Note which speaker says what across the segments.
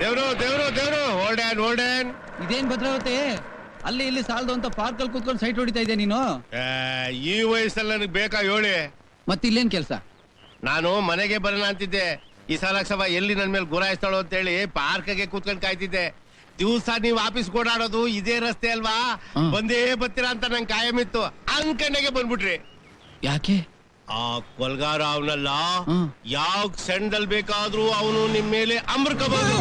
Speaker 1: ದೇವ್ರು ದೇವ್ರು ದೇವ್ರು ಹೋಲ್ಡನ್ ಹೋಲ್ಡನ್
Speaker 2: ಇದೇನ್ ಭದ್ರಾವತಿ? ಅಲ್ಲಿ ಇಲ್ಲಿ ಸಾಲದು ಅಂತ ಪಾರ್ಕ್ ಅಲ್ಲಿ ಕೂತ್ಕೊಂಡು ಸೈಟ್ ಹೊಡಿತಾ ಇದ್ದೆ ನೀನು?
Speaker 1: ಈ ವಯಸ್ಸಲ್ಲಿ ನನಗೆ ಬೇಕಾ ಹೇಳಿ?
Speaker 2: ಮತ್ತೆ ಇಲ್ಲೇನ್ ಕೆಲಸ?
Speaker 1: ನಾನು ಮನೆಗೆ ಬರೋಣ ಅಂತಿದ್ದೆ. ಈ ಸಾಲ ಸಭಾ ಎಲ್ಲಿ ನನ್ನ ಮೇಲೆ ಗುರಾಯಿಸ್ತಾಳೋ ಅಂತೇಳಿ ಪಾರ್ಕ್ಗೆ ಕೂತ್ಕೊಂಡು ಕಾಯ್ತಿದ್ದೆ. ದಿವಸ ನೀವು ಆಫೀಸ್ ಓಡಾಡೋದು ಇದೇ ರಸ್ತೆ ಅಲ್ವಾ? ಬಂದೇ ಬರ್ತೀರಾ ಅಂತ ನಂಗೆ ಕಾಯಮಿತ್ತು. ಅಂಕಣ್ಣಗೆ ಬಂದ್ಬಿಟ್ರಿ.
Speaker 2: ಯಾಕೆ?
Speaker 1: ಆ ಕೊಲ್ಗಾರ ಅವನಲ್ಲ. ಯಾವ ಸೆಂಡಲ್ ಬೇಕಾದ್ರೂ ಅವನು ನಿಮ್ ಮೇಲೆ ಅಮೃಕಬಹುದು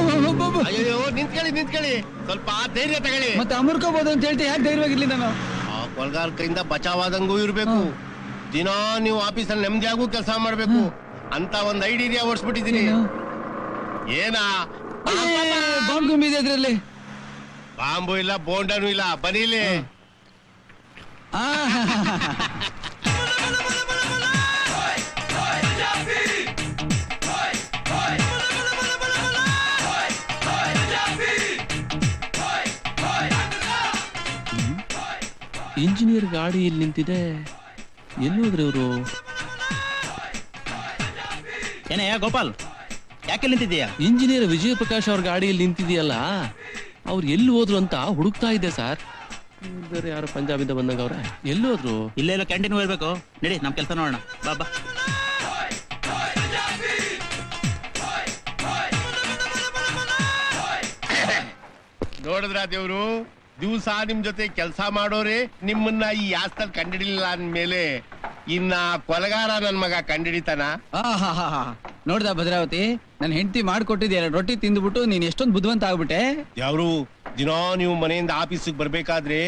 Speaker 1: ಅಯ್ಯೋ ನಿಂತ್ಕೊಳ್ಳಿ ನಿಂತ್ಕೊಳ್ಳಿ. ಸ್ವಲ್ಪ ಧೈರ್ಯ ತಗೊಳ್ಳಿ.
Speaker 2: ಮತ್ತೆ ಅಮರ್ಕೋಬಹುದು ಅಂತ ಹೇಳ್ತಿ ಯಾಕೆ ಧೈರ್ಯವಾಗಿರ್ಲಿ ನಾನು?
Speaker 1: ಆ ಕೊಲ್ಗಾರ ಕೈಯಿಂದ ಬಚಾವಾದಂಗೂ ಇರ್ಬೇಕು. ದಿನ ನೀವು ಆಫೀಸಲ್ಲಿ ನೆಮ್ಮದಿಯಾಗೂ ಕೆಲಸ ಮಾಡ್ಬೇಕು. ಅಂತ ಒಂದ್ ಐಡಿಯಾ ಓಡಿಸ್ಬಿಟ್ಟಿದೀನಿ ಏನಾ?
Speaker 2: ಬಾಂಬ್ ಗುಂಬಿದೆ ಅದ್ರಲ್ಲಿ
Speaker 1: ಬಾಂಬು ಇಲ್ಲ ಬೋಂಡನು ಇಲ್ಲ. ಬರೀಲಿ
Speaker 3: ಇಂಜಿನಿಯರ್ ಗಾಡಿ ಇಲ್ಲಿ ನಿಂತಿದೆ. ಎಲ್ಲೋದ್ರಿ ಇವರು?
Speaker 4: ಏನೇ ಗೋಪಾಲ್ ಯಾಕೆ ನಿಂತಿದ್ದೀಯಾ?
Speaker 3: ಇಂಜಿನಿಯರ್ ವಿಜಯ ಪ್ರಕಾಶ್ ಅವ್ರ ಗಾಡಿ ಇಲ್ಲಿ ನಿಂತಿದೆಯಲ್ಲ? ಅವ್ರು ಎಲ್ಲಿ ಹೋದ್ರು ಅಂತ ಹುಡುಕ್ತಾ ಇದ್ದೆ ಸರ್. ಬೇರೆ ಯಾರು ಪಂಜಾಬಿಂದ ಬಂದಂಗ ಅವ್ರ ಎಲ್ಲಿ ಹೋದ್ರು?
Speaker 4: ಇಲ್ಲೇ ಇಲ್ಲ ಕ್ಯಾಂಟೀನ್ ಹೋಗ್ಬೇಕು ನಡಿ ನಮ್ ಕೆಲಸ ನೋಡೋಣ. ಬಾ ಬಾ.
Speaker 1: ನೋಡಿದ್ರ ದೇವ್ರು? ದಿವಸ ನಿಮ್ ಜೊತೆ ಕೆಲಸ ಮಾಡೋರೆ ನಿಮ್ಮನ್ನ ಈ ಯಾಸ್ತಲ್ ಕಂಡಿಡಿಲಿಲ್ಲ ಅಂದ್ಮೇಲೆ ಇನ್ನ ಕೊಲಗಾರ ನನ್ ಮಗ ಕಂಡಿಡಿತಾನ.
Speaker 2: ನೋಡ್ದ ಭದ್ರಾವತಿ ನನ್ ಹೆಂಡತಿ ಮಾಡ್ಕೊಟ್ಟಿದ್ದೆ ಎರಡು ರೊಟ್ಟಿ ತಿಂದ್ಬಿಟ್ಟು ನೀನ್ ಎಷ್ಟೊಂದು ಬುದ್ಧಿವಂತ ಆಗ್ಬಿಟ್ಟೆ?
Speaker 1: ಯಾವ್ರು? ದಿನಾ ನೀವು ಮನೆಯಿಂದ ಆಫೀಸಿಗೆ ಬರ್ಬೇಕಾದ್ರೆ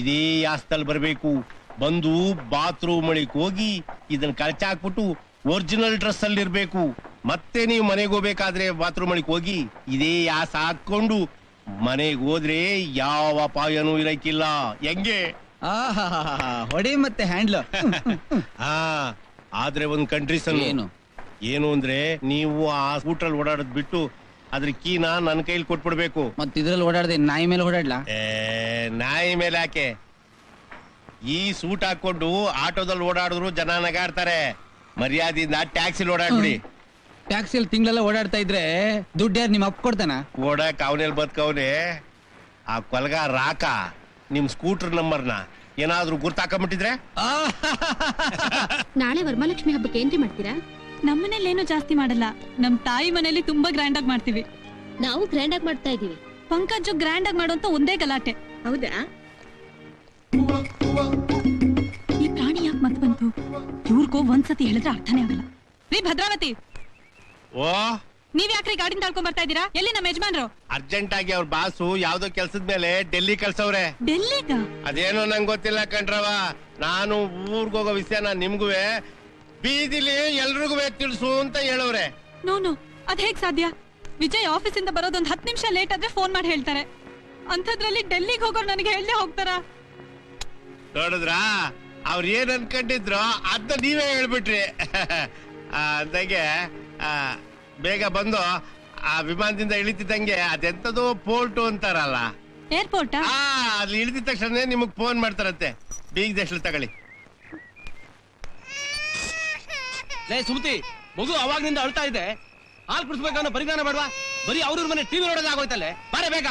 Speaker 1: ಇದೇ ಯಾಸ್ತಲ್ ಬರ್ಬೇಕು. ಬಂದು ಬಾತ್ರೂಮ್ ಒಳಗ್ ಹೋಗಿ ಇದನ್ನ ಕಳಚಾಕ್ಬಿಟ್ಟು ಒರಿಜಿನಲ್ ಡ್ರೆಸ್ ಅಲ್ಲಿ ಇರ್ಬೇಕು ಮತ್ತೆ ನೀವು ಮನೆಗೆ ಹೋಗ್ಬೇಕಾದ್ರೆ ಬಾತ್ರೂಮ್ ಒಳಗ್ ಹೋಗಿ ಇದೇ ಯಾಸ ಹಾಕೊಂಡು ಮನೆಗೆ ಹೋದ್ರೆ ಯಾವ ಅಪಾಯನೂ ಇರಕ್ಕಿಲ್ಲ ಹೆಂಗೆ?
Speaker 2: ಆಹಾಹಾಹಾ. ಹೊಡಿ ಮತ್ತೆ ಹ್ಯಾಂಡ್ಲ್.
Speaker 1: ಹಾ ಆದ್ರೆ ಒಂದ್ ಕಂಟ್ರೀಸನ್
Speaker 2: ಏನು?
Speaker 1: ಏನು ಅಂದ್ರೆ ನೀವು ಆ ಸ್ಕೂಟ್ರಲ್ ಓಡಾಡೋದ್ ಬಿಟ್ಟು ಅದ್ರ ಕೀನ ನನ್ನ ಕೈಲಿ ಕೊಟ್ಬಿಡ್ಬೇಕು.
Speaker 2: ಮತ್ತೆ ಇದ್ರಲ್ಲಿ ಓಡಾಡ್ದೆ ನಾಯಿ ಮೇಲೆ ಓಡಾಡ್ಲಾ?
Speaker 1: ಏ, ನಾಯಿ ಮೇಲೆ ಯಾಕೆ? ಈ ಸೂಟ್ ಹಾಕೊಂಡು ಆಟೋದಲ್ಲಿ ಓಡಾಡಿದ್ರು ಜನ ನಗಾಡ್ತಾರೆ. ಮರ್ಯಾದೆಯಿಂದ ಟ್ಯಾಕ್ಸಿಲಿ ಓಡಾಡ್ಬಿಡಿ.
Speaker 2: ಟ್ಯಾಕ್ಸಿಯಲ್ಲಿ ತಿಂಗಳೆಲ್ಲ ಓಡಾಡ್ತಾ ಇದ್ರೆ ದುಡ್ಡು ಯಾರು ನಿಮ್ ಅಪ್ ಕೊಡ್ತಾನ?
Speaker 1: ಓಡಾಕ್ ಅವನೇಲ್ ಬದುಕವನೆ? ಆ ಕೊಲ್ಗ ರಾಕ ನಿಮ್ ಸ್ಕೂಟರ್ ನಂಬರ್ನ ಏನಾದ್ರೂ ಗುರ್ತಾಕೊಂಬಿಟ್ಟಿದ್ರೆ?
Speaker 5: ನಾಳೆ ವರಮಹಾಲಕ್ಷ್ಮಿ ಹಬ್ಬಕ್ಕೆ ಏನ್ರಿ ಮಾಡ್ತೀರಾ?
Speaker 6: ನಮ್ಮನೇಲಿ ಏನು ಜಾಸ್ತಿ ಮಾಡಲ್ಲ. ನಮ್ ತಾಯಿ ಮನೇಲಿ ತುಂಬಾ ಗ್ರ್ಯಾಂಡ್ ಆಗಿ ಮಾಡ್ತೀವಿ.
Speaker 5: ನಾವು ಗ್ರ್ಯಾಂಡ್ ಆಗಿ ಮಾಡ್ತಾ ಇದೀವಿ
Speaker 6: ಪಂಕಜ್ ಗ್ರ್ಯಾಂಡ್ ಆಗಿ ಮಾಡುವಂತ ಒಂದೇ ಗಲಾಟೆ.
Speaker 5: ಹೌದಾ?
Speaker 6: ಈ ಪ್ರಾಣಿ ಯಾಕೆ ಮತ್ ಬಂತು? ಇವ್ರಿಗೂ ಒಂದ್ಸತಿ ಹೇಳಿದ್ರೆ ಅರ್ಥನೇ ಆಗಲ್ಲ. ರೀ ಭದ್ರಾವತಿ!
Speaker 1: ಓ?
Speaker 6: ನೀವ್ ಯಾಕ್ರಿ ಗಾಡಿನ ತಳ್ಕೊಂಡ್ ಬರ್ತಾ ಇದೀರಾ ಎಲ್ಲಿ ನಮ್ಮ ಯಜಮಾನ್ರು?
Speaker 1: ಅರ್ಜೆಂಟ್ ಆಗಿ ಅವ್ರ ಬಾಸು ಯಾವ್ದೋ ಕೆಲ್ಸದ ಮೇಲೆ ಡೆಲ್ಲಿ ಕಳ್ಸವ್ರೆ.
Speaker 6: ಡೆಲ್ಲಿಗ?
Speaker 1: ಅದೇನೋ ನಂಗೆ ಗೊತ್ತಿಲ್ಲ ಕಣ್ರವ ನಾನು ಊರ್ಗೋಗೋ ವಿಷಯನ ನಿಮ್ಗುವೆ ಬೀದಿಲಿ ಎಲ್ರಿಗೂ ತಿಳಿಸು ಅಂತ ಹೇಳವ್ರೆ.
Speaker 6: ನೋನು ಅದ್ ಹೇಗ್ ಸಾಧ್ಯ? ವಿಜಯ್ ಆಫೀಸಿಂದ ಬರೋದೊಂದ್ ಹತ್ ನಿಮಿಷ ಲೇಟ್ ಆದ್ರೆ ಫೋನ್ ಮಾಡಿ ಹೇಳ್ತಾರೆ. ಅಂಥದ್ರಲ್ಲಿ ಡೆಲ್ಲಿಗೆ ಹೋಗೋರು ನನಗೆ ಹೇಳದೆ ಹೋಗ್ತಾರಾ?
Speaker 1: ನೋಡಿದ್ರಾ ಅವ್ರ ಏನ್ ಅನ್ಕೊಂಡಿದ್ರು ಅದ್ನ ನೀವೇ ಹೇಳ್ಬಿಟ್ರಿ. ಅಂದಾಗೆ ಆ, ಬೇಗ ಬಂದು ಆ ವಿಮಾನದಿಂದ ಇಳಿತಿದ್ದಂಗೆ ಅದೆಂತದೋ ಪೋರ್ಟ್ ಅಂತಾರಲ್ಲ.
Speaker 6: ಏರ್ಪೋರ್ಟ್
Speaker 1: ಆ? ಅಲ್ಲಿ ಇಳಿದ ತಕ್ಷಣ ನಿಮಗ್ ಫೋನ್ ಮಾಡ್ತಾರಂತೆ. ಬೀಗದಷ್ಟು ತಗೊಳ್ಳಿ.
Speaker 3: ಲೇ ಸುಮತಿ ಮಗು ಅವಾಗ್ನಿಂದ ಅಳ್ತಾ ಇದೆ. ಹಾಲ್ ಕುಡಿಸ್ಬೇಕನ್ನೋ ಪರಿಜ್ಞಾನ ಬೇಡವಾ? ಬರೀ ಅವ್ರ ಮನೆ ಟಿವಿ ನೋಡೋದೇ ಆಗೋಯ್ತಲ್ಲೇ? ಬಾರೆ ಬೇಗ.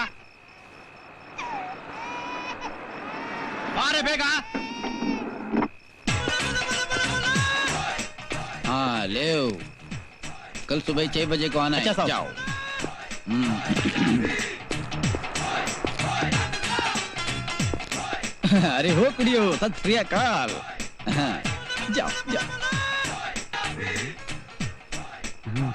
Speaker 3: ಬಾರೆ ಬೇಗ.
Speaker 2: ಹಾ ले कल सुबह छह बजे को आना
Speaker 4: अच्छा
Speaker 2: है जाओ। हम्म। अरे हो कुड़ियो सत श्री अकाल। जाओ जाओ। हम्म,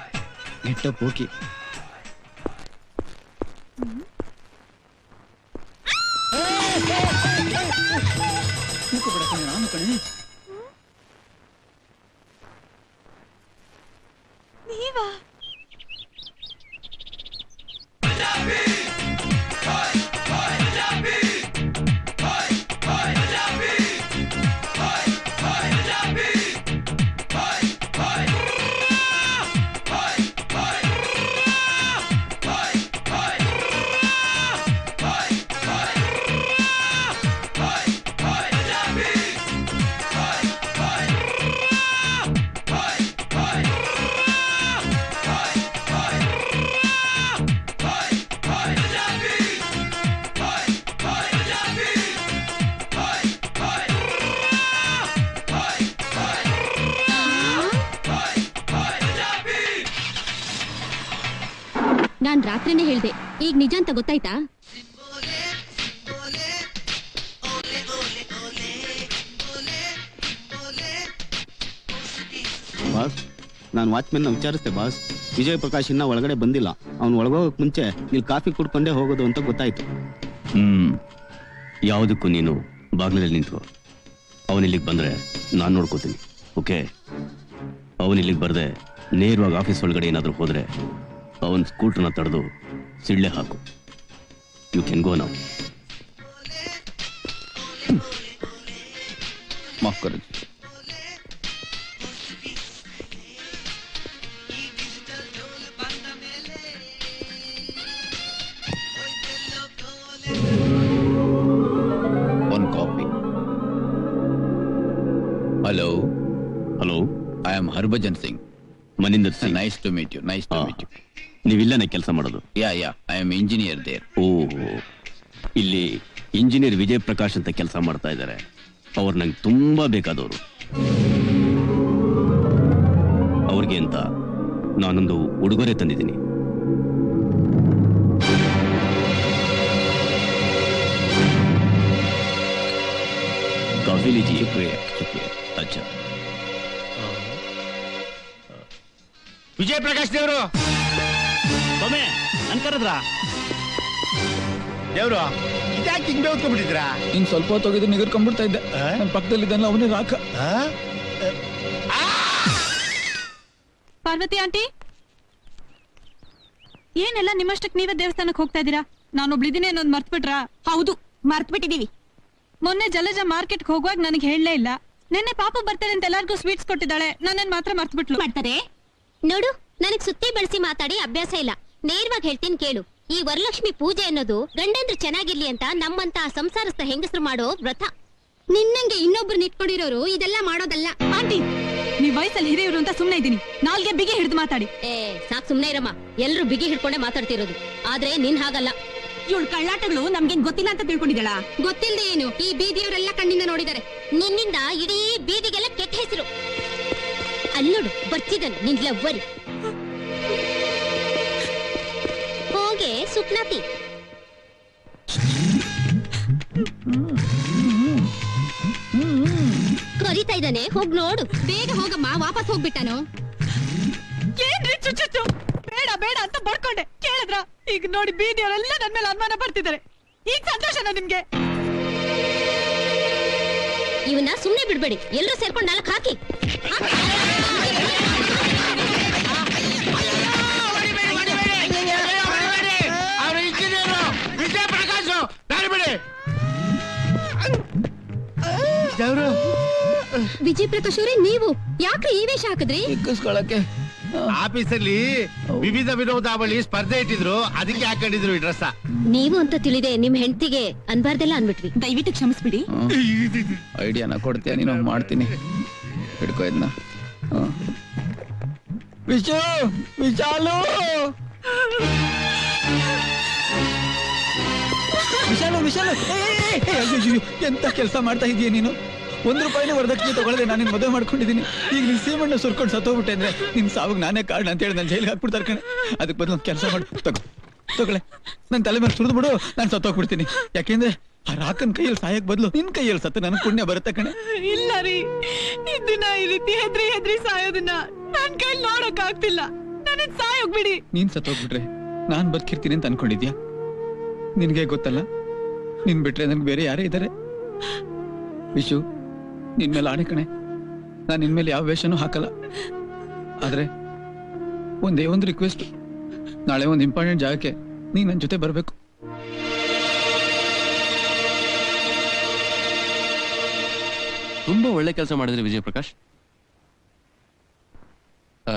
Speaker 2: ನಾನ್
Speaker 5: ರಾತ್ರಿನೇ ಹೇಳ್ದೆ. ಈಗ ನಿಜ ಅಂತ ಗೊತ್ತಾಯ್ತಾ?
Speaker 7: ಬಾಸ್ ನಾನು ವಾಚ್ಮೆನ್ ವಿಚಾರಿಸ್ದೆ ಬಾಸ್. ವಿಜಯ್ ಪ್ರಕಾಶ್ ಇನ್ನ ಒಳಗಡೆ ಬಂದಿಲ್ಲ. ಅವ್ನು ಒಳಗೋಗಕ್ ಮುಂಚೆ ಇಲ್ಲಿ ಕಾಫಿ ಕುಡ್ಕೊಂಡೇ ಹೋಗೋದು ಅಂತ ಗೊತ್ತಾಯ್ತು.
Speaker 8: ಹ್ಮ್. ಯಾವುದಕ್ಕೂ ನೀನು ಬಾಗ್ಲಲ್ಲಿ ನಿಂತು ಅವನ್ ಇಲ್ಲಿಗೆ ಬಂದ್ರೆ ನಾನು ನೋಡ್ಕೋತೀನಿ. ಓಕೆ? ಅವನ್ ಇಲ್ಲಿಗೆ ಬರ್ದೆ ನೇರವಾಗಿ ಆಫೀಸ್ ಒಳಗಡೆ ಏನಾದರೂ ಹೋದ್ರೆ ಅವನ್ ಸ್ಕೂಟರ್ನ ತಡೆದು ಸಿಳ್ಳೆ ಹಾಕು. ಯು ಕ್ಯಾನ್ ಗೋ ನಾವು
Speaker 2: ಮಾಫ್ ಕರೋ G. One copy hello
Speaker 8: hello
Speaker 2: I am Harbhajan Singh
Speaker 8: Maninder Singh
Speaker 2: nice to meet you nice to
Speaker 8: ah,
Speaker 2: meet you
Speaker 8: ನೀವಿಲ್ಲನೇ ಕೆಲಸ ಮಾಡೋದು
Speaker 2: yeah yeah I am engineer there
Speaker 8: ಓಹೋ ಇಲ್ಲಿ ಇಂಜಿನಿಯರ್ ವಿಜಯ್ ಪ್ರಕಾಶ್ ಅಂತ ಕೆಲಸ ಮಾಡ್ತಾ ಇದ್ದಾರೆ ಅವ್ರು ನಂಗೆ ತುಂಬಾ ಬೇಕಾದವರು ಅವ್ರಿಗೆ ಅಂತ ನಾನೊಂದು ಉಡುಗೊರೆ ತಂದಿದ್ದೀನಿ ಕಾಫಿ लीजिए
Speaker 2: ಶುಕ್ರಿಯ ಶುಕ್ರಿಯ
Speaker 8: अच्छा
Speaker 1: ವಿಜಯ ಪ್ರಕಾಶ್ ದೇವ್ರು
Speaker 4: ಸೌಮ್ಯ ನನ್ ಕರೆದ್ರಾ.
Speaker 1: ದೇವ್ರು ಇದ್ಯಾಕೆ ಹಿಂಗ್ ಬೇವ್ತ್ಕೊಂಡ್ಬಿಟ್ಟಿದ್ರಾ
Speaker 2: ಇನ್ ಸ್ವಲ್ಪ ಹೊತ್ತು ಹೋಗಿದ್ರೆ ನಿಗರ್ಕೊಂಡ್ಬಿಡ್ತಾ ಇದ್ದೆ.
Speaker 1: ಆ?
Speaker 2: ನನ್ನ ಪಕ್ಕದಲ್ಲಿದ್ದಾನಲ್ಲ ಅವನೇ ರಾಕ
Speaker 6: ಪಾರ್ವತಿ ಆಂಟಿ? ಏನೆಲ್ಲ ನಿಮ್ಮಷ್ಟಕ್ ನೀವೇ ದೇವಸ್ಥಾನಕ್ಕೆ ಹೋಗ್ತಾ ಇದ್ದೀರಾ? ನಾನೊಬ್ಳಿದ್ದೀನಿ ಅನ್ನೋದು ಮರ್ತ್ಬಿಟ್ರಾ? ಹೌದು ಮರ್ತ್ಬಿಟ್ಟಿದೀವಿ ಮೊನ್ನೆ ಜಲಜ ಮಾರ್ಕೆಟ್ ಹೋಗುವಾಗ ನನಗೆ ಹೇಳಲೇ ಇಲ್ಲ. ನಿನ್ನೆ ಪಾಪ ಬರ್ತಾರೆ ಅಂತ ಎಲ್ಲಾರ್ಗೂ ಸ್ವೀಟ್ಸ್ ಕೊಟ್ಟಿದ್ದಾಳೆ. ನನ್ನನ್ ಮಾತ್ರ ಮರ್ತ್ಬಿಟ್ಲು.
Speaker 5: ಮಾಡ್ತಾರೆ? ನೋಡು ನನಗ್ ಸುತ್ತಿ ಬಳಸಿ ಮಾತಾಡಿ ಅಭ್ಯಾಸ ಇಲ್ಲ. ನೇರವಾಗಿ ಹೇಳ್ತೀನಿ ಕೇಳು. ಈ ವರಲಕ್ಷ್ಮಿ ಪೂಜೆ ಅನ್ನೋದು ಗಂಡಂದ್ರು ಚೆನ್ನಾಗಿರ್ಲಿ ಅಂತ ನಮ್ಮಂತ ಸಂಸಾರಸ್ಥ ಹೆಂಗಸರು ಮಾಡೋ ವ್ರತ. ನಿನ್ನಂಗೆ ಇನ್ನೊಬ್ರು ಇಟ್ಕೊಂಡಿರೋರು ಇದೆಲ್ಲ ಮಾಡೋದಲ್ಲ.
Speaker 6: ಆಂಟಿ ನೀವ್ ವಯಸ್ಸಲ್ಲಿ ಹಿರಿಯರು ಅಂತ ಸುಮ್ನೆ ಇದ್ದೀನಿ. ನಾಲ್ಗೆ ಬಿಗಿ ಹಿಡಿದು ಮಾತಾಡಿ.
Speaker 5: ಏ ಸಾಕ್ ಸುಮ್ನೆ ಇರಮ್ಮ. ಎಲ್ರು ಬಿಗಿ ಹಿಡ್ಕೊಂಡೆ ಮಾತಾಡ್ತಿರೋದು. ಆದ್ರೆ ನಿನ್ ಹಾಗಲ್ಲ. ಇವಳು ಕಳ್ಳಾಟಗಳು ನಮ್ಗೇನ್ ಗೊತ್ತಿಲ್ಲ ಅಂತ ತಿಳ್ಕೊಂಡಿದ್ದಾಳ? ಗೊತ್ತಿಲ್ಲದೆ ಏನು? ಈ ಬೀದಿಯವರೆಲ್ಲ ಕಣ್ಣಿಂದ ನೋಡಿದ್ದಾರೆ. ನಿನ್ನಿಂದ ಇಡೀ ಬೀದಿಗೆಲ್ಲ ಕೆಟ್ಟ ಹೆಸರು. ಅಲ್ಲೋಡು ಬರ್ತಿದ್ದಾನೆ ನಿನ್ ಲವ್ವರಿ. ಸುಪ್ನಾತಿ ಕರಿತಾ ಇದ್ದಾನೆ ಹೋಗ್ ನೋಡು. ಬೇಗ ಹೋಗಮ್ಮ ವಾಪಸ್ ಹೋಗ್ಬಿಟ್ಟಾನು.
Speaker 6: ಏನ್ರಿ ಚುಚ್ಚುಚ್ಚು ಬೇಡ ಬೇಡ ಅಂತ ಬಡ್ಕೊಂಡೆ. ಕೇಳಿದ್ರ? ಈಗ ನೋಡಿ ಬೀದಿಯವರೆಲ್ಲ ನನ್ ಮೇಲೆ ಅನುಮಾನ ಬರ್ತಿದ್ದಾರೆ ಈಗ ಸಂತೋಷನಾ ನಿಮ್ಗೆ?
Speaker 5: ಇವನ್ನ ಸುಮ್ನೆ ಬಿಡ್ಬೇಡಿ. ಎಲ್ಲರೂ ಸೇರ್ಕೊಂಡು ನಾಲ್ಕು ಹಾಕಿ.
Speaker 1: ದೇವ್ರು
Speaker 5: ವಿಜಯ್ ಪ್ರಕಾಶ್ ಅವರೇ ನೀವು. ಯಾಕ್ರಿ ಈ ವೇಷ ಹಾಕಿದ್ರಿ?
Speaker 2: ಇಕ್ಕಿಸ್ಕೊಳಕ್ಕೆ
Speaker 1: ಆಫೀಸಲ್ಲಿ ವಿವಿಧ ವಿನೋದಾವಳಿ ಸ್ಪರ್ಧೆ ಇಟ್ಟಿದ್ರು ಅದಕ್ಕೆ ಹಾಕೊಂಡಿದ್ರು ಈ ಡ್ರೆಸ್
Speaker 5: ನೀವು ಅಂತ ತಿಳಿದೆ ನಿಮ್ ಹೆಂಡತಿಗೆ ಅನ್ಬಾರ್ದೆಲ್ಲ ಅನ್ಬಿಟ್ವಿ
Speaker 6: ದಯವಿಟ್ಟು ಕ್ಷಮಿಸ್ಬಿಡಿ.
Speaker 2: ಐಡಿಯಾನ ಕೊಡ್ತೀಯ ನೀನು ಮಾಡ್ತೀನಿ. ಹಿಡ್ಕೋ ಇದನ್ನ ವಿಶು ವಿಶಾಲು! ವಿಶಾಲು ವಿಶಾಲು! ಎಂತ ಕೆಲಸ ಮಾಡ್ತಾ ಇದೀಯ ನೀನು? ಒಂದ್ ರೂಪಾಯಿನೇ ವರದಕ್ಷಿಣೆ ತಗೊಳ್ಳದೆ ನಾನು ನಿನ್ನ ಮದುವೆ ಮಾಡ್ಕೊಂಡಿದ್ದೀನಿ. ಈಗ ನೀನು ಸೀಮಣ್ಣ ಸುರ್ಕೊಂಡು ಸತ್ತೋಗ್ಬಿಟ್ಟೆ ಅಂದ್ರೆ ನಿನ್ನ ಸಾವಿಗೆ ನಾನೇ ಕಾರಣ ಅಂತ ಹೇಳಿ ನಾನು ಜೈಲಿಗೆ ಹಾಕ್ಬಿಡ್ತಾರೆ ಕಣೆ. ಅದಕ್ಕೆ ಬದಲು ಒಂದು ಕೆಲಸ ಮಾಡು. ತಗೋ. ತಗೊಳ್ಳೆ. ನನ್ನ ತಲೆ ಮೇಲೆ ಸುರಿದು ಬಿಡು. ನಾನು ಸತ್ತೋಗ್ಬಿಡ್ತೀನಿ. ಯಾಕೆಂದ್ರೆ ಆ ರಾಕನ್ ಕೈಯಲ್ಲಿ ಸಾಯಕ್ ಬದಲು ನಿನ್ ಕೈಯಲ್ಲಿ ಸತ್ತ ನನಗೆ ಪುಣ್ಯ ಬರುತ್ತೆ ಕಣೆ.
Speaker 6: ಇಲ್ಲ ರೀ. ಇದನ್ನ ಈ ರೀತಿ ಹೆದ್ರಿ ಹೆದ್ರಿ ಸಾಯೋದನ್ನ ನನ್ ಕೈಯಲ್ಲಿ ನೋಡಕ್ ಆಗ್ತಿಲ್ಲ. ನನ್ನ ಸಾಯೋಗ್ಬಿಡಿ
Speaker 2: ನೀನ್ ಸತ್ತೋಗ್ಬಿಟ್ರೆ ನಾನ್ ಬದುಕಿರ್ತೀನಿ ಅಂತ ಅನ್ಕೊಂಡಿದ್ಯಾ? ನಿನ್ಗೆ ಗೊತ್ತಲ್ಲ? ನಿನ್ ಬಿಟ್ರೆ ನನ್ಗೆ ಬೇರೆ ಯಾರೇ ಇದ್ದಾರೆ ವಿಶು ನಿನ್ ಮೇಲೆ ಆಣೆ ಕಣೆ. ನಾನು ನಿನ್ಮೇಲೆ ಯಾವ ವೇಷನೂ ಹಾಕಲ್ಲ. ಆದ್ರೆ ಒಂದೇ ಒಂದು ರಿಕ್ವೆಸ್ಟ್ ನಾಳೆ ಒಂದು ಇಂಪಾರ್ಟೆಂಟ್ ಜಾಗಕ್ಕೆ ನೀ ನನ್ನ ಜೊತೆ ಬರಬೇಕು.
Speaker 3: ತುಂಬಾ ಒಳ್ಳೆ ಕೆಲಸ ಮಾಡಿದ್ರಿ ವಿಜಯ್ ಪ್ರಕಾಶ್ ಆ,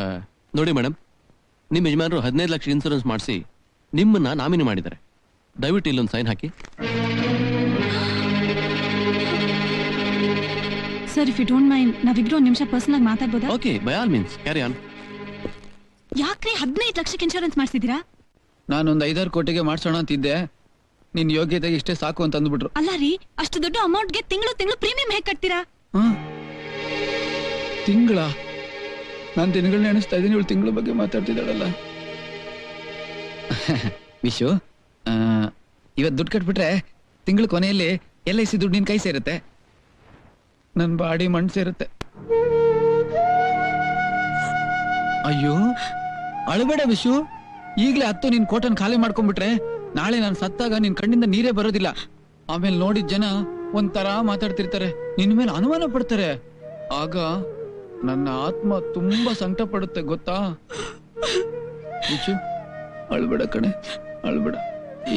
Speaker 3: ನೋಡಿ ಮೇಡಮ್ ನಿಮ್ಮ ಯಜಮಾನರು ಹದಿನೈದು ಲಕ್ಷ ಇನ್ಸೂರೆನ್ಸ್ ಮಾಡಿಸಿ ನಿಮ್ಮನ್ನ ನಾಮಿನಿ ಮಾಡಿದ್ದಾರೆ. ದಯವಿಟ್ಟು ಇಲ್ಲೊಂದು sign hockey.
Speaker 6: Sir if you don't mind ನಾವಿಬ್ರು ಒಂದ್ ನಿಮಿಷ ಪರ್ಸನಲ್ ಆಗಿ ಮಾತಾಡ್ಬೋದಾ?
Speaker 3: Okay by all means carry on
Speaker 6: ಯಾಕ್ರಿ ಹದಿನೈದು ಲಕ್ಷಕ್ಕೆ ಇನ್ಶೂರೆನ್ಸ್ ಮಾಡಿಸಿದೀರಾ
Speaker 2: ನಾನೊಂದು ಐದಾರು ಕೋಟಿಗೆ ಮಾಡ್ಸೋಣ ಅಂತಿದ್ದೆ. ನಿನ್ನ ಯೋಗ್ಯತೆಗೆ ಇಷ್ಟೇ ಸಾಕು ಅಂತ ಅಂದ್ಬಿಟ್ರು
Speaker 6: ಅಲ್ಲ ರೀ ಅಷ್ಟು ದೊಡ್ಡ ಅಮೌಂಟ್ಗೆ ತಿಂಗಳು ತಿಂಗಳು ಪ್ರೀಮಿಯಂ ಹೇಗೆ ಕಟ್ತೀರಾ?
Speaker 2: ತಿಂಗಳ? ನಾನು ದಿನಗಳನ್ನ ಎಣಿಸ್ತಾ ಇದ್ದೀನಿ ಇವಳು ತಿಂಗಳ ಬಗ್ಗೆ ಮಾತಾಡ್ತಿದ್ದಾಳಲ್ಲ. ವಿಶು ಇವತ್ತು ಇವತ್ ದುಡ್ಡು ಕಟ್ಬಿಟ್ರೆ ತಿಂಗಳ ಕೊನೆಯಲ್ಲಿ ಎಲ್ ಐ ಸಿ ದುಡ್ಡು ನಿನ್ ಕೈ ಸೇರುತ್ತೆ. ನನ್ ಬಾಡಿ ಮಣ್ಣು ಸೇರುತ್ತೆ ಅಯ್ಯೋ, ಅಳಬೇಡ ವಿಶು. ಈಗ್ಲೇ ಹತ್ತು ನಿನ್ ಕೋಟನ್ ಖಾಲಿ ಮಾಡ್ಕೊಂಡ್ಬಿಟ್ರೆ, ನಾಳೆ ನಾನು ಸತ್ತಾಗ ನಿನ್ ಕಣ್ಣಿಂದ ನೀರೇ ಬರೋದಿಲ್ಲ. ಆಮೇಲೆ ನೋಡಿದ ಜನ ಒಂಥರ ಮಾತಾಡ್ತಿರ್ತಾರೆ. ನಿನ್ ಮೇಲೆ ಅನುಮಾನ ಪಡ್ತಾರೆ. ಆಗ ನನ್ನ ಆತ್ಮ ತುಂಬಾ ಸಂಕಟ ಪಡುತ್ತೆ, ಗೊತ್ತಾ? ವಿಶು, ಅಳ್ಬೇಡ ಕಣೆ, ಅಳ್ಬೇಡ.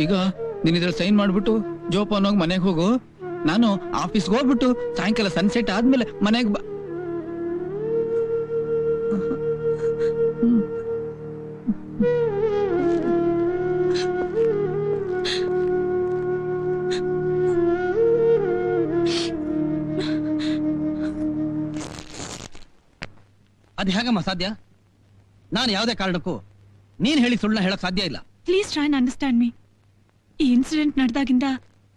Speaker 2: ಈಗ ನೀನ್ ಇದ್ರಲ್ಲಿ ಸೈನ್ ಮಾಡ್ಬಿಟ್ಟು ಜೋಪಾನ್ ಹೋಗಿ ಮನೆಗೆ ಹೋಗು. ನಾನು ಆಫೀಸ್ಗೆ ಹೋಗ್ಬಿಟ್ಟು ಸಾಯಂಕಾಲ ಸನ್ಸೆಟ್ ಆದ್ಮೇಲೆ ಮನೆಗೆ ಬಾ
Speaker 4: ಅದ್ ಹೇಗಮ್ಮ ಸಾಧ್ಯ? ನಾನು ಯಾವುದೇ ಕಾರಣಕ್ಕೂ ನೀನ್ ಹೇಳಿ ಸುಳ್ಳ ಹೇಳಕ್ ಸಾಧ್ಯ ಇಲ್ಲ.
Speaker 6: Please try and understand me ಈ ಇನ್ಸಿಡೆಂಟ್ ನಡೆದಾಗಿಂದ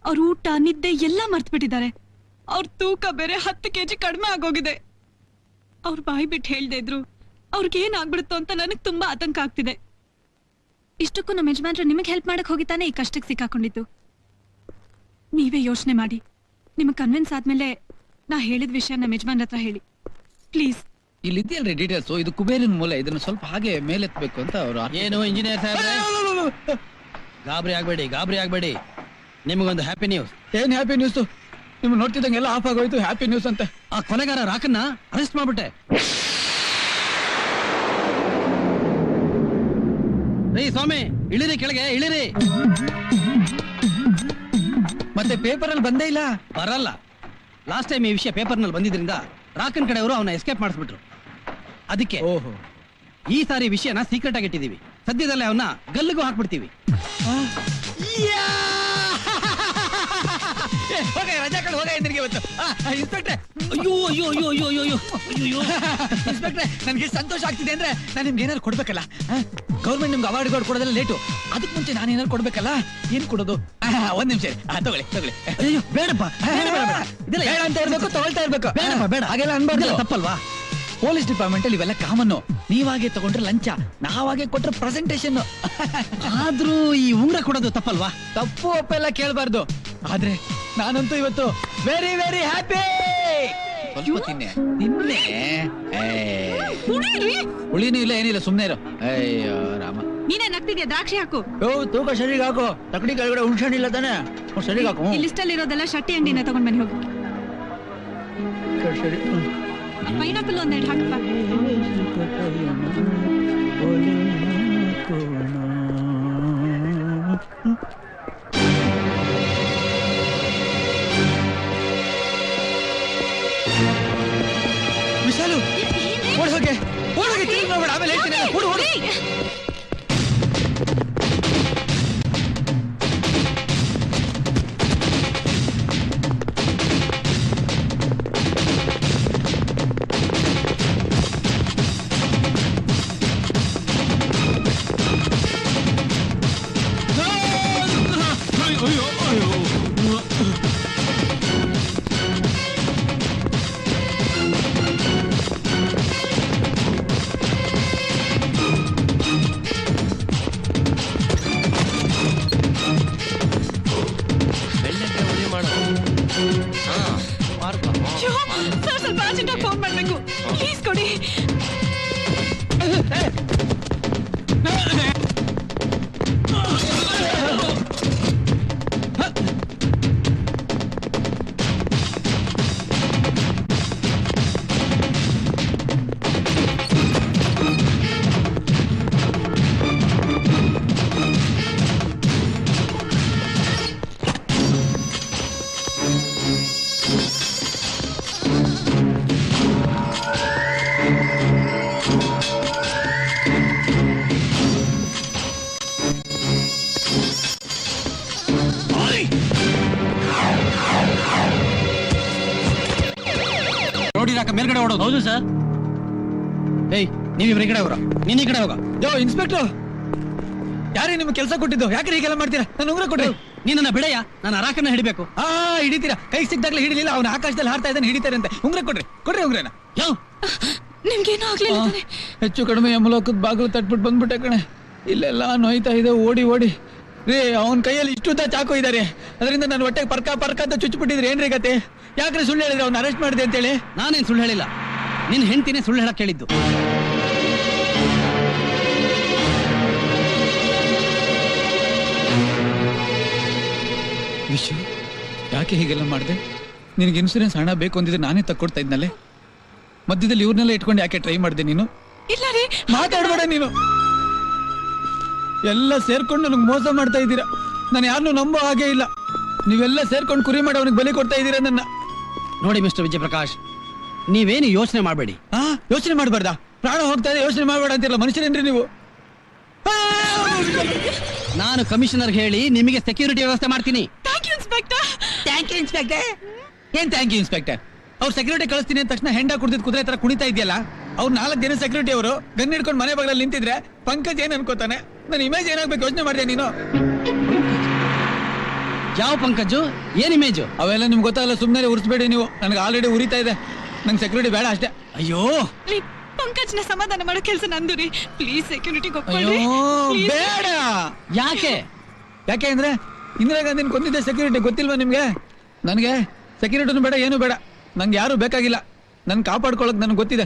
Speaker 6: ಅವ್ರ ಊಟ ನಿದ್ದೆ ಎಲ್ಲ ಮರ್ತ್ಬಿಟ್ಟಿದ್ದಾರೆ. ಅವ್ರ ತೂಕ ಬೇರೆ ಹತ್ತು ಕೆಜಿ ಕಡಿಮೆ ಆಗೋಗಿದೆ. ಅವ್ರ ಬಾಯಿ ಬಿಟ್ಟು ಹೇಳ್ದೆ ಇದ್ರು ಅವ್ರಿಗೆ ಏನಾಗ್ಬಿಡುತ್ತೋ ಅಂತ ನನಗೆ ತುಂಬಾ ಆತಂಕ ಆಗ್ತಿದೆ. ಇಷ್ಟಕ್ಕೂ ನಮ್ಮ ಯಜಮಾನ್ರು ನಿಮಗೆ ಹೆಲ್ಪ್ ಮಾಡಕ್ ಹೋಗಿತಾನೆ ಈ ಕಷ್ಟಕ್ಕೆ ಸಿಕ್ಕಾಕೊಂಡಿದ್ದು. ನೀವೇ ಯೋಚನೆ ಮಾಡಿ. ನಿಮಗೆ ಕನ್ವಿನ್ಸ್ ಆದ್ಮೇಲೆ ನಾ ಹೇಳಿದ ವಿಷಯ ನಮ್ಮ ಯಜಮಾನ್ ಹತ್ರ ಹೇಳಿ. ಪ್ಲೀಸ್
Speaker 2: ಇಲ್ಲಿ ಇದೆಯಲ್ರಿ ಡೀಟೇಲ್ಸ್ ಇದು ಕುಬೇರಿನ ಮೂಲ ಇದನ್ನ ಸ್ವಲ್ಪ ಹಾಗೆ ಮೇಲೆತ್ಬೇಕು ಅಂತ ಅವರು
Speaker 4: ಏನು ಇಂಜಿನಿಯರ್ ಸಾಹೇಬ್ರೆ? ಗಾಬರಿ ಆಗ್ಬೇಡಿ ಗಾಬರಿ ಆಗ್ಬೇಡಿ. ನಿಮಗೊಂದು ಹ್ಯಾಪಿ ನ್ಯೂಸ್
Speaker 2: ಏನ್ ಹ್ಯಾಪಿ ನ್ಯೂಸ್ ನಿಮ್ ನೋಡ್ತಿದ್ದಂಗೆಲ್ಲ ಆಫ್ ಆಗೋಯ್ತು ಹ್ಯಾಪಿ ನ್ಯೂಸ್ ಅಂತ.
Speaker 4: ಆ ಕೊಲೆಗಾರ ರಾಕನ್ನ ಅರೆಸ್ಟ್ ಮಾಡ್ಬಿಟ್ಟೆ. ರೀ ಸ್ವಾಮಿ ಇಳಿರಿ ಕೆಳಗೆ ಇಳಿರಿ.
Speaker 2: ಮತ್ತೆ ಪೇಪರ್ ಅಲ್ಲಿ ಬಂದೇ ಇಲ್ಲ?
Speaker 4: ಬರಲ್ಲ. ಲಾಸ್ಟ್ ಟೈಮ್ ಈ ವಿಷಯ ಪೇಪರ್ನಲ್ಲಿ ಬಂದಿದ್ರಿಂದ ರಾಕನ್ ಕಡೆಯವರು ಅವನ ಎಸ್ಕೇಪ್ ಮಾಡಿಸ್ಬಿಟ್ರು. ಅದಕ್ಕೆ
Speaker 2: ಓಹೋ.
Speaker 4: ಈ ಸಾರಿ ವಿಷಯನ ಸೀಕ್ರೆಟ್ ಆಗಿ ಇಟ್ಟಿದೀವಿ ಸದ್ಯದಲ್ಲೇ ಅವನ್ನ ಗಲ್ಲಿಗೂ ಹಾಕ್ಬಿಡ್ತೀವಿ.
Speaker 2: ಹೋಗ ರಜಾ ಕಡೆ ಹೋಗ ನಿನಗೆ ಇವತ್ತು. ಇನ್ಸ್ಪೆಕ್ಟ್ರೆ
Speaker 4: ಅಯ್ಯೋ ಅಯ್ಯೋ ಅಯ್ಯೋ ಅಯ್ಯೋ ಅಯ್ಯೋ ಅಯ್ಯೋ. ಅಯ್ಯೋ
Speaker 2: ಇನ್ಸ್ಪೆಕ್ಟ್ರೆ ನನಗೆ ಸಂತೋಷ ಆಗ್ತಿದೆ ಅಂದ್ರೆ ನಾನು ನಿಮ್ಗೆ ಏನಾದ್ರು ಕೊಡ್ಬೇಕಲ್ಲ? ಗೌರ್ಮೆಂಟ್ ನಿಮ್ಗೆ ಅವಾರ್ಡ್ ಕೊಡೋದೆಲ್ಲ ಲೇಟು ಅದಕ್ಕೆ ಮುಂಚೆ ನಾನು ಏನಾದ್ರು ಕೊಡ್ಬೇಕಲ್ಲ? ಏನ್ ಕೊಡೋದು? ಒಂದ್ ನಿಮಿಷ ತಗೊಳ್ಳಿ ತಗೊಳ್ಳಿ.
Speaker 4: ಅಯ್ಯೋ ಬೇಡಪ್ಪ. ಬೇಡ,
Speaker 2: ಅಂತ ಇರ್ಬೇಕು ತಗೊಳ್ತಾ ಇರ್ಬೇಕು.
Speaker 4: ಬೇಡಪ್ಪ ಬೇಡ.
Speaker 2: ಹಾಗೆಲ್ಲ ಅನ್ಬಾರ್ದು.
Speaker 4: ತಪ್ಪಲ್ವಾ?
Speaker 2: ಪೊಲೀಸ್ ಡಿಪಾರ್ಟ್ಮೆಂಟ್ ಅಲ್ಲಿ ಇವೆಲ್ಲ ಕಾಮನ್ನು ನೀವಾಗೆ ತಗೊಂಡ್ರೆ ಲಂಚ ನಾವಾಗೆ ಕೊಟ್ರೆ ಪ್ರೆಸೆಂಟೇಶನ್
Speaker 4: ಆದ್ರೂ ಈ ಉಂಗ್ರ ಕೊಡೋದು ತಪ್ಪಲ್ವಾ?
Speaker 2: ತಪ್ಪು ಒಪ್ಪ ಎಲ್ಲ ಕೇಳಬಾರ್ದು. ಆದ್ರೆ ನಾನಂತೂ ಇವತ್ತು ವೆರಿ ವೆರಿ ಹ್ಯಾಪಿ ಸ್ವಲ್ಪ ತಿನ್ನೆ. ತಿನ್ನೆ? ಹುಳಿನೂ ಇಲ್ಲ ಏನಿಲ್ಲ ಸುಮ್ಮನೆ ಇರು. ಅಯ್ಯೋ ರಾಮ.
Speaker 6: ನೀನೇ ನಗ್ತಿದ್ಯಾ? ದ್ರಾಕ್ಷಿ ಹಾಕು.
Speaker 2: ಓ ತೂಕ ಸರಿಗೆ ಹಾಕು. ತಕಡಿ ಕೆಳಗಡೆ ಹುಣ್ಸಣ್ಣಿಲ್ಲ ತಾನೆ? ಸರಿಗೆ ಹಾಕು.
Speaker 6: ಈ ಲಿಸ್ಟ್ ಅಲ್ಲಿ ಇರೋದೆಲ್ಲ ಶಟ್ಟಿ ಅಂಗಡಿನ ತಗೊಂಡ್ ಬನ್ನಿ ಹೋಗಿ.
Speaker 2: ಸರಿ.
Speaker 6: ಪೈನಾಪಲ್ ಒಂದೆರಡು ಹಾಕಪ್ಪ. ಸ್ವಲ್ಪ ಅರ್ಜೆಂಟಾಗಿ ಫೋನ್ ಮಾಡ್ಬೇಕು ಪ್ಲೀಸ್ ಕೊಡಿ.
Speaker 4: ಓಡೋದು ಹೌದು ಸರ್. ಏಯ್ ನೀವಿಬ್ರು ಈ ಕಡೆ ಹೋಗ್ರ. ನೀನ್ ಈ ಕಡೆ ಹೋಗ.
Speaker 2: Yo inspector. ಯಾರೇ ನಿಮ್ಗೆ ಕೆಲಸ ಕೊಟ್ಟಿದ್ದು? ಯಾಕೆ ಹೀಗೆಲ್ಲ ಮಾಡ್ತೀರಾ? ನಾನು ಉಂಗ್ರ ಕೊಡ್ರಿ.
Speaker 4: ನೀನನ್ನ ಬಿಡೆಯ ನಾನು ಅರಾಕನ್ನ ಹಿಡಿಬೇಕು.
Speaker 2: ಆ ಹಿಡಿತೀರಾ? ಕೈ ಸಿಕ್ಕಾಗ್ಲೇ ಹಿಡಿಲಿಲ್ಲ ಅವನ ಆಕಾಶದಲ್ಲಿ ಹಾರ್ತಾ ಇದ್ದಾನೆ ಹಿಡಿತಾರೆ ಅಂತ. ಉಂಗ್ರ ಕೊಡ್ರಿ. ಕೊಡ್ರಿ ಉಂಗ್ರನ.
Speaker 4: ಯೋ.
Speaker 6: ನಿಮ್ಗೇನೂ ಆಗ್ಲಿಲ್ಲ ತಾನೆ?
Speaker 2: ಹೆಚ್ಚು ಕಡಿಮೆ ಯಮಲೋಕದ ಬಾಗಿಲು ತಟ್ಬಿಟ್ಟು ಬಂದ್ಬಿಟ್ಟೆ ಕಣೆ. ಇಲ್ಲೆಲ್ಲ ನೋಯ್ತಾ ಇದೆ ಓಡಿ ಓಡಿ. ರೀ ಅವನ ಕೈಯಲ್ಲಿ ಇಷ್ಟುದ್ದ ಚಾಕು ಇದ್ದಾರೆ ಅದರಿಂದ ನನ್ನ ಹೊಟ್ಟೆಗೆ ಪರ್ಕ ಪರ್ಕ ಅಂತ ಚುಚ್ಚಿಬಿಟ್ಟಿದ್ರೆ ಏನ್ರಿ ಗತೆ? ಯಾಕ್ರೆ ಸುಳ್ಳು ಹೇಳಿದ್ರೆ ಅವ್ನು ಅರೆಸ್ಟ್ ಮಾಡಿದೆ ಅಂತೇಳಿ?
Speaker 4: ನಾನೇನು ಸುಳ್ಳು ಹೇಳಿಲ್ಲ. ನಿನ್ ಹೆಂಡ್ತಿನೇ ಸುಳ್ಳು ಹೇಳಕ್ ಹೇಳಿದ್ದು
Speaker 2: ವಿಶ್ವ ಯಾಕೆ ಹೀಗೆಲ್ಲ ಮಾಡಿದೆ? ನಿನಗೆ ಇನ್ಸೂರೆನ್ಸ್ ಹಣ ಬೇಕು ಅಂದಿದ್ರೆ ನಾನೇ ತಕ್ಕೊಡ್ತಾ ಇದ್ನಲ್ಲೇ? ಮಧ್ಯದಲ್ಲಿ ಇವ್ರನ್ನೆಲ್ಲ ಇಟ್ಕೊಂಡು ಯಾಕೆ ಟ್ರೈ ಮಾಡಿದೆ ನೀನು?
Speaker 6: ಇಲ್ಲ ರೀ.
Speaker 2: ಮಾತಾಡ್ಬೇಡ ನೀನು. ಎಲ್ಲ ಸೇರ್ಕೊಂಡು ನನಗೆ ಮೋಸ ಮಾಡ್ತಾ ಇದ್ದೀರಾ. ನಾನು ಯಾರನ್ನೂ ನಂಬೋ ಹಾಗೆ ಇಲ್ಲ. ನೀವೆಲ್ಲ ಸೇರ್ಕೊಂಡು ಕುರಿ ಮಾಡಿ ಅವನಿಗೆ ಬಲಿ ಕೊಡ್ತಾ ಇದ್ದೀರಾ ನನ್ನ.
Speaker 4: ನೋಡಿ ಮಿಸ್ಟರ್ ವಿಜಯಪ್ರಕಾಶ್ ನೀವೇನು ಯೋಚನೆ ಮಾಡಬೇಡಿ.
Speaker 2: ಆ? ಯೋಚನೆ ಮಾಡಬಾರ್ದಾ? ಪ್ರಾಣ ಹೋಗ್ತಾ ಇದೆ ಯೋಚನೆ ಮಾಡಬೇಡ ಅಂತಿರಲ್ಲ ಮನುಷ್ಯರೇನ್ರಿ ನೀವು?
Speaker 4: ನಾನು ಕಮಿಷನರ್ ಹೇಳಿ ನಿಮಗೆ ಸೆಕ್ಯೂರಿಟಿ ವ್ಯವಸ್ಥೆ ಮಾಡ್ತೀನಿ.
Speaker 6: Thank you inspector
Speaker 2: thank you inspector ಏನ್ ಥ್ಯಾಂಕ್ ಯು ಇನ್ಸ್ಪೆಕ್ಟರ್ ಅವ್ರು ಸೆಕ್ಯೂರಿಟಿ ಕಳಿಸ್ತೀನಿ ಅಂದ ತಕ್ಷಣ ಹೆಂಡ ಕುಡಿದ್ ಕುದುರೆ ತರ ಕುಣಿತಾ ಇದೆಯಲ್ಲ? ಅವ್ರು ನಾಲ್ಕು ಜನ ಸೆಕ್ಯೂರಿಟಿ ಅವರು ಗನ್ ಹಿಡ್ಕೊಂಡು ಮನೆ ಬಾಗಿಲಲ್ಲಿ ನಿಂತಿದ್ರೆ ಪಂಕಜ್ ಏನ್ ಅನ್ಕೋತಾನೆ? ನನ್ನ ಇಮೇಜ್ ಏನಾಗ್ಬೇಕು ಯೋಚನೆ ಮಾಡಿದೆ ನೀನು?
Speaker 4: ಯಾವ ಪಂಕಜು? ಏನ್ ಇಮೇಜು?
Speaker 2: ಅವೆಲ್ಲ ನಿಮ್ಗೆ ಗೊತ್ತಾಗಲ್ಲ ಸುಮ್ಮನೆ ಉರಿಸ್ಬೇಡಿ ನೀವು. ನನಗೆ ಆಲ್ರೆಡಿ ಉರಿತಾ ಇದೆ. ನಂಗೆ ಸೆಕ್ಯೂರಿಟಿ ಬೇಡ ಅಷ್ಟೇ.
Speaker 4: ಅಯ್ಯೋ!
Speaker 6: ರೀ ಪಂಕಜ್ನ ಸಮಾಧಾನ ಮಾಡೋ ಕೆಲಸ ನಂದು ರೀ ಪ್ಲೀಸ್ ಸೆಕ್ಯೂರಿಟಿ
Speaker 2: ಅಯ್ಯೋ ಬೇಡ!
Speaker 4: ಯಾಕೆ?
Speaker 2: ಯಾಕೆ ಅಂದ್ರೆ ಇಂದಿರಾ ಗಾಂಧಿನ ಕೊಂದಿದ್ದೆ ಸೆಕ್ಯೂರಿಟಿ ಗೊತ್ತಿಲ್ವಾ ನಿಮ್ಗೆ? ನನಗೆ ಸೆಕ್ಯೂರಿಟಿನೂ ಬೇಡ ಏನು ಬೇಡ. ನಂಗೆ ಯಾರು ಬೇಕಾಗಿಲ್ಲ. ನನ್ನ ಕಾಪಾಡ್ಕೊಳಕ್ ನನಗೆ ಗೊತ್ತಿದೆ.